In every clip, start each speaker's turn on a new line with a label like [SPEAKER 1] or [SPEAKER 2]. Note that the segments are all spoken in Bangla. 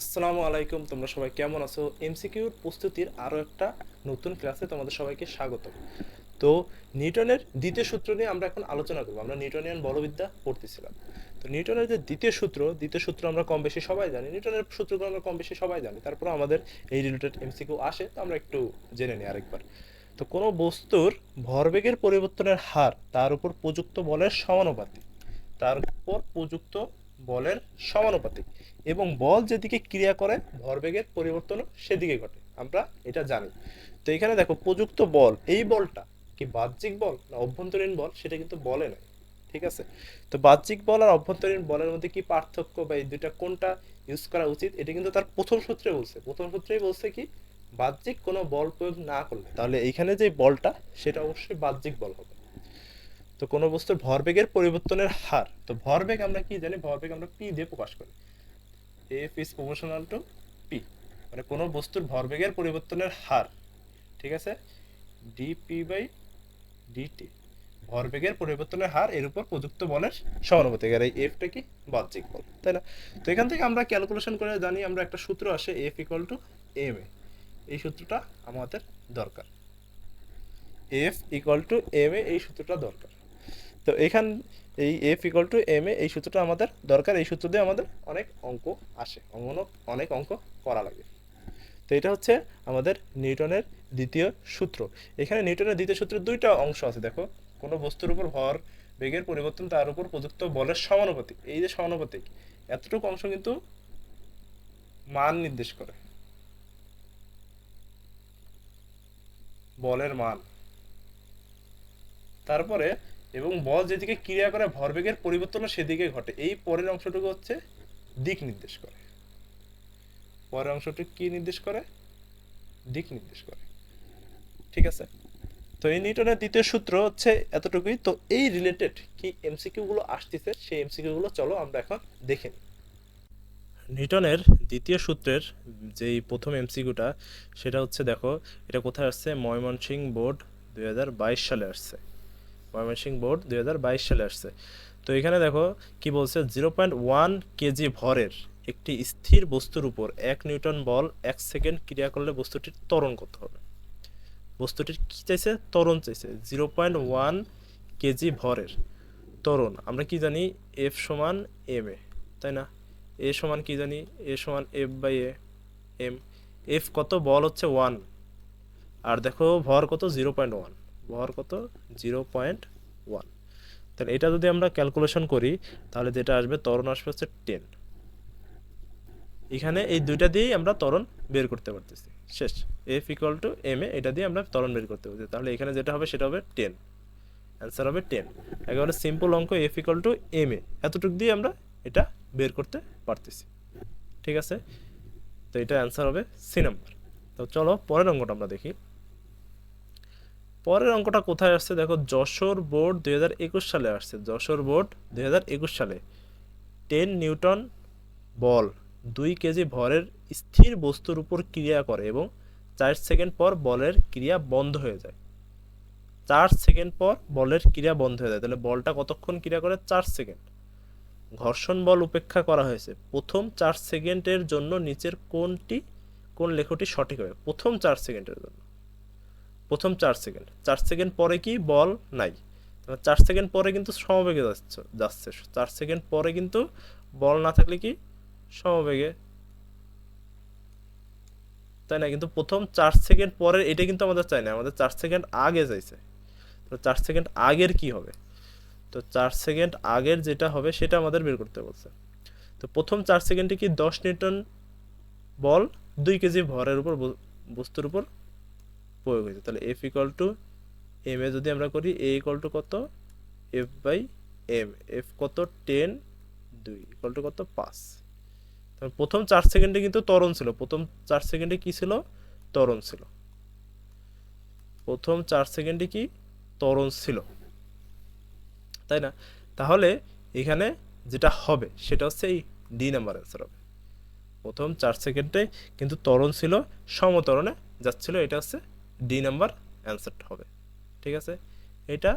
[SPEAKER 1] আসসালামু আলাইকুম, তোমরা সবাই কেমন আছো? এমসিকিউর প্রস্তুতির আরও একটা নতুন ক্লাসে তোমাদের সবাইকে স্বাগত। তো নিউটনের দ্বিতীয় সূত্র নিয়ে আমরা এখন আলোচনা করব। আমরা নিউটনিয়ান বলবিদ্যা পড়তেছিলাম। তো নিউটনের যে দ্বিতীয় সূত্র দ্বিতীয় সূত্র আমরা কম বেশি সবাই জানি, নিউটনের সূত্রগুলো আমরা কম বেশি সবাই জানি। তারপর আমাদের এই রিলেটেড এমসিকিউ আসে, তো আমরা একটু জেনে নিই আরেকবার। তো কোনো বস্তুর ভরবেগের পরিবর্তনের হার তার উপর প্রযুক্ত বলের সমানুপাতিক। তার উপর প্রযুক্ত বলের সমানুপাতিক এবং বল যেদিকে ক্রিয়া করে, ভরবেগের পরিবর্তন সেদিকে ঘটে। আমরা এটা জানি। তো এখানে দেখো, প্রযুক্ত বল, এই বলটা কি বাহ্যিক বল না অভ্যন্তরীণ বল? সেটা কিন্তু বলে নাই, ঠিক আছে? তো বাহ্যিক বল আর অভ্যন্তরীণ বলের মধ্যে কি পার্থক্য বা এই দুইটা কোনটা ইউজ করা উচিত? এটা কিন্তু তার প্রথম সূত্রে বলছে। প্রথম সূত্রেই বলছে কি, বাহ্যিক কোনো বল প্রয়োগ না করলে। তাহলে এইখানে যে বলটা, সেটা অবশ্যই বাহ্যিক বল হবে। তো কোনো বস্তুর ভরবেগের পরিবর্তনের হার। তো ভরবেগ আমরা কি জানি? ভরবেগ আমরা পি দিয়ে প্রকাশ করি। F is proportional to P মানে কোনো বস্তুর ভরবেগের পরিবর্তনের হার। ঠিক আছে? ডিপি বাই ডিটি ভরবেগের পরিবর্তনের হার এর উপর প্রযুক্ত বলের সমানুপাতিক। আর এই এফটা কি? বাহ্যিক বল। তাই না? তো এখান থেকে আমরা ক্যালকুলেশন করে জানি আমরা একটা সূত্র আসে F equal to M A এই সূত্রটা আমাদের দরকার। F equal to M A এই সূত্রটা দরকার। তো এখান, এই F equal to M A এই সূত্রটা আমাদের দরকার। এই সূত্র দিয়ে আমাদের অনেক অঙ্ক আসে অঙ্গন অনেক অঙ্ক করা লাগে। তো এটা হচ্ছে আমাদের নিউটনের দ্বিতীয় সূত্র। এখানে নিউটনের দ্বিতীয় সূত্রের দুইটা অংশ আছে, দেখো। কোনো বস্তুর উপর ভর, বেগের পরিবর্তন, তার উপর প্রযুক্ত বলের সমানুপাতিক। এই যে সমানুপাতিক, এতটুকু অংশ কিন্তু মান নির্দেশ করে। বলের মান। তারপরে এবং বল যেদিকে ক্রিয়া করে, ভরবেগের পরিবর্তনও সেদিকে ঘটে। এই পরের অংশটুকু হচ্ছে দিক নির্দেশ করে। পরের অংশটুকু কি নির্দেশ করে? দিক নির্দেশ করে। ঠিক আছে? তো এই নিউটনের দ্বিতীয় সূত্র হচ্ছে এতটুকুই। তো এই রিলেটেড কি এমসিকিউ গুলো আসতেছে, সেই এমসিকিউ গুলো চলো আমরা এখন দেখে নিই। নিউটনের দ্বিতীয় সূত্রের যেই প্রথম এমসিকিউটা সেটা হচ্ছে দেখো, এটা কোথায় আসছে? ময়মনসিং বোর্ড দুই হাজার বাইশ সালে আসছে। ময়মনসিংহ বোর্ড দুই বাইশ সালে আসছে। তো এখানে দেখো কি বলছে? জিরো পয়েন্ট ওয়ান কেজি ভরের একটি স্থির বস্তুর উপর এক নিউটন বল এক সেকেন্ড ক্রিয়া করলে বস্তুটির ত্বরণ করতে হবে? বস্তুটির কি চাইছে? ত্বরণ চাইছে। জিরো পয়েন্ট ওয়ান কেজি ভরের ত্বরণ। আমরা কি জানি? এফ সমান এম এ, তাই না? এ সমান কি জানি? এ সমান F by A, M. F কত? বল হচ্ছে ওয়ান। আর দেখো ভর কত? Zero point one. ভর কত? Zero point one. তাহলে এটা যদি আমরা ক্যালকুলেশন করি, তাহলে যেটা আসবে, ত্বরণ আসবে হচ্ছে টেন। এখানে এই দুইটা দিয়েই আমরা ত্বরণ বের করতে পারতেছি। শেষ। F equal to M A এটা দিয়ে আমরা ত্বরণ বের করতে পারছি তাহলে এখানে যেটা হবে, সেটা হবে টেন। অ্যান্সার হবে টেন। একেবারে সিম্পল অঙ্ক F equal to M A. এতটুকু দিয়ে আমরা এটা বের করতে পারতেছি। ঠিক আছে? তো এটা অ্যান্সার হবে সি নাম্বার তো চলো, পরের অঙ্কটা আমরা দেখি। পরের অঙ্কটা কোথায় আসছে? দেখো, যশোর বোর্ড দুই হাজার একুশ সালে আসছে। যশোর বোর্ড দুই হাজার একুশ সালে। টেন নিউটন বল দুই কেজি ভরের স্থির বস্তুর উপর ক্রিয়া করে এবং চার সেকেন্ড পর বলের ক্রিয়া বন্ধ হয়ে যায়। চার সেকেন্ড পর বলের ক্রিয়া বন্ধ হয়ে যায়। তাহলে বলটা কতক্ষণ ক্রিয়া করে? চার সেকেন্ড। ঘর্ষণ বল উপেক্ষা করা হয়েছে। প্রথম চার সেকেন্ডের জন্য নিচের কোনটি, কোন লেখটি সঠিক হবে? প্রথম চার সেকেন্ডের জন্য। প্রথম চার সেকেন্ড। চার সেকেন্ড পরে কি? বল নাই। চার সেকেন্ড পরে কিন্তু সমবেগে যাচ্ছে যাচ্ছে। চার সেকেন্ড পরে কিন্তু বল না থাকলে কি? সমবেগে। তাই না? কিন্তু প্রথম চার সেকেন্ড পরে এটা কিন্তু আমাদের চাই না। আমাদের চার সেকেন্ড আগে চাইছে। তো চার সেকেন্ড আগের কি হবে? তো চার সেকেন্ড আগের যেটা হবে সেটা আমাদের বের করতে বলছে। তো প্রথম চার সেকেন্ডে কি দশ নিউটন বল দুই কেজি ভরের উপর বস্তুর উপর প্রয়োগ হয়েছে তাহলে F equal to M A যদি আমরা করি এ ইকুয়াল টু কত? এফ বাই এম এফ কত? টেন দুই। ইকুয়াল টু কত? পাঁচ। তাহলে প্রথম চার সেকেন্ডে কিন্তু ত্বরণ ছিল। প্রথম চার সেকেন্ডে কি ছিল? ত্বরণ ছিল। প্রথম চার সেকেন্ডে কি? ত্বরণ ছিল। তাই না? তাহলে এখানে যেটা হবে, সেটা হচ্ছে এই ডি নাম্বার অ্যান্সার হবে। প্রথম চার সেকেন্ডে কিন্তু ত্বরণ ছিল, সমতরণে যাচ্ছিল, এটা হচ্ছে ডি নাম্বার অ্যান্সারটা হবে। ঠিক আছে? এটা,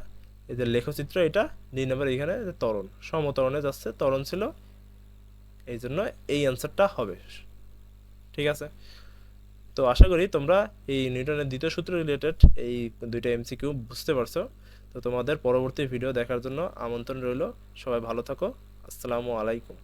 [SPEAKER 1] এই যে লেখচিত্র এটা, ডি নাম্বার এখানে যে ত্বরণ, সমতরণে যাচ্ছে তরণ ছিল, এই জন্য এই অ্যান্সারটা হবে। ঠিক আছে? তো আশা করি তোমরা এই নিউটনের দ্বিতীয় সূত্র রিলেটেড এই দুইটা এমসিকিউ বুঝতে পারছ। তো তোমাদের পরবর্তী ভিডিও দেখার জন্য আমন্ত্রণ রইল। সবাই ভালো থাকো। আসসালামু আলাইকুম।